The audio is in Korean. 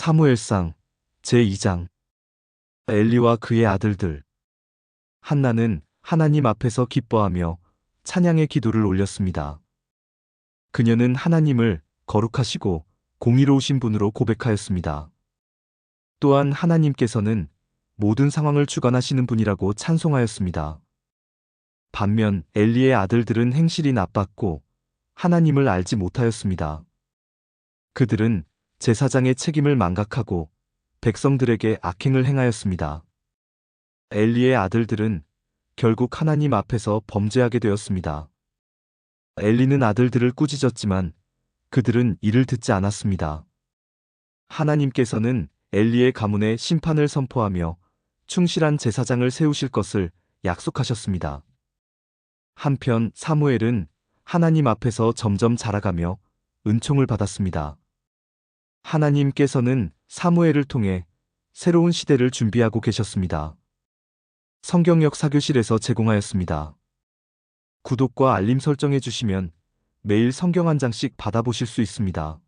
사무엘상 제2장 엘리와 그의 아들들 한나는 하나님 앞에서 기뻐하며 찬양의 기도를 올렸습니다. 그녀는 하나님을 거룩하시고 공의로우신 분으로 고백하였습니다. 또한 하나님께서는 모든 상황을 주관하시는 분이라고 찬송하였습니다. 반면 엘리의 아들들은 행실이 나빴고 하나님을 알지 못하였습니다. 그들은 제사장의 책임을 망각하고 백성들에게 악행을 행하였습니다. 엘리의 아들들은 결국 하나님 앞에서 범죄하게 되었습니다. 엘리는 아들들을 꾸짖었지만 그들은 이를 듣지 않았습니다. 하나님께서는 엘리의 가문에 심판을 선포하며 충실한 제사장을 세우실 것을 약속하셨습니다. 한편 사무엘은 하나님 앞에서 점점 자라가며 은총을 받았습니다. 하나님께서는 사무엘을 통해 새로운 시대를 준비하고 계셨습니다. 성경역 사교실에서 제공하였습니다. 구독과 알림 설정해 주시면 매일 성경 한 장씩 받아보실 수 있습니다.